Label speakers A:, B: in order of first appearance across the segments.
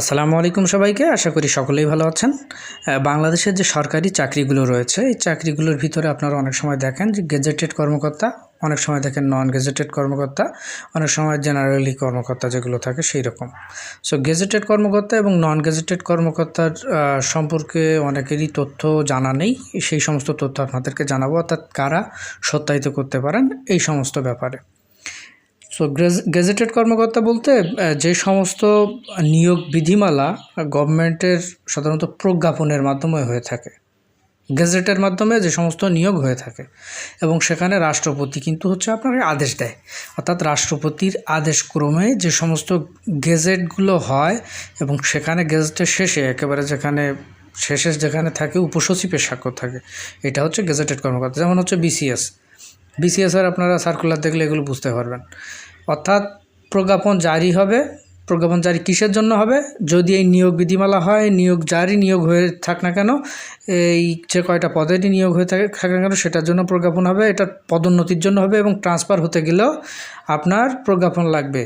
A: আসসালামু আলাইকুম সবাইকে, আশা করি সকলেই ভালো আছেন। বাংলাদেশের যে সরকারি চাকরিগুলো রয়েছে, এই চাকরিগুলোর ভিতরে আপনারা অনেক সময় দেখেন যে গেজেটেড কর্মকর্তা, অনেক সময় দেখেন নন গেজেটেড কর্মকর্তা, অনেক সময় জেনারেলি কর্মকর্তা যেগুলো থাকে সেই রকম সো গেজেটেড কর্মকর্তা এবং নন গেজেটেড কর্মকর্তার সম্পর্কে অনেকেরই তথ্য জানা নেই। সেই সমস্ত তথ্য আপনাদেরকে জানাব, অর্থাৎ কারা সত্যায়িত করতে পারেন এই সমস্ত ব্যাপারে। সো গেজেটেড কর্মকর্তা বলতে যে সমস্ত নিয়োগ বিধিমালা গভর্নমেন্টের সাধারণত প্রজ্ঞাপনের মাধ্যমে হয়ে থাকে। গেজেটের মাধ্যমে যে সমস্ত নিয়োগ হয়ে থাকে। এবং সেখানে রাষ্ট্রপতি কিন্তু হচ্ছে আপনাকে আদেশ দেয়। অর্থাৎ রাষ্ট্রপতির আদেশ ক্রমে যে সমস্ত গেজেটগুলো হয় এবং সেখানে গেজেটের শেষে, একেবারে যেখানে শেষে যেখানে থাকে, উপসচিবের স্বাক্ষর থাকে, এটা হচ্ছে গেজেটেড কর্মকর্তা। যেমন হচ্ছে বিসিএস বিসিএসের আপনারা সার্কুলার দেখলে এগুলো বুঝতে পারবেন। অর্থাৎ প্রজ্ঞাপন জারি হবে। প্রজ্ঞাপন জারি কিসের জন্য হবে? যদি এই নিয়োগ বিধিমালা হয়, নিয়োগ জারি, নিয়োগ হয়ে থাক না কেন, এই যে কয়টা পদেরই নিয়োগ হয়ে থাকে থাকে না কেন, সেটার জন্য প্রজ্ঞাপন হবে। এটা পদোন্নতির জন্য হবে এবং ট্রান্সফার হতে গেলেও আপনার প্রজ্ঞাপন লাগবে।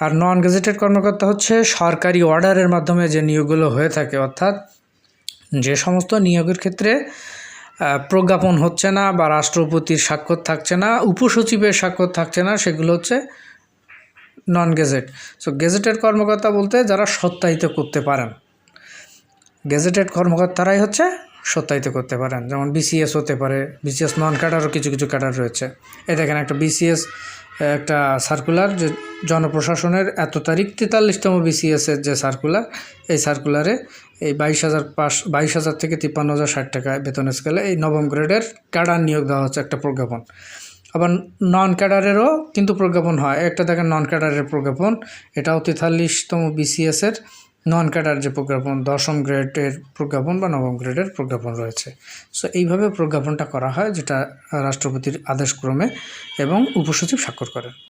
A: আর নন গেজেটেড কর্মকর্তা হচ্ছে সরকারি অর্ডারের মাধ্যমে যে নিয়োগগুলো হয়ে থাকে, অর্থাৎ যে সমস্ত নিয়োগের ক্ষেত্রে প্রজ্ঞাপন হচ্ছে না বা রাষ্ট্রপতির স্বাক্ষর থাকছে না, উপসচিবের স্বাক্ষর থাকছে না, সেগুলো হচ্ছে নন গেজেট সো গেজেটেড কর্মকর্তা বলতে যারা সত্যায়িত করতে পারেন। গেজেটেড কর্মকর্তারাই হচ্ছে সত্যায়িত করতে পারেন। যেমন বিসিএস হতে পারে বিসিএস নন ক্যাডারও কিছু কিছু ক্যাডার রয়েছে। এ দেখেন একটা বিসিএস একটা সার্কুলার যে জনপ্রশাসনের এত তারিখ তেতাল্লিশতম বিসিএসের যে সার্কুলার এই সার্কুলারে এই বাইশ হাজার পাঁচ, বাইশ হাজার থেকে তিপ্পান্ন হাজার ষাট টাকা বেতন স্কেলে এই নবম গ্রেডের ক্যাডার নিয়োগ দেওয়া হচ্ছে একটা প্রজ্ঞাপন। আবার নন ক্যাডারেরও কিন্তু প্রজ্ঞাপন হয়। একটা দেখেন নন ক্যাডারের প্রজ্ঞাপন, এটাও তেতাল্লিশতম বিসিএসের নন ক্যাডার যে প্রজ্ঞাপন, দশম গ্রেডের প্রজ্ঞাপন বা নবম গ্রেডের প্রজ্ঞাপন রয়েছে। সো এইভাবে প্রজ্ঞাপনটা করা হয়, যেটা রাষ্ট্রপতির আদেশক্রমে এবং উপসচিব স্বাক্ষর করেন।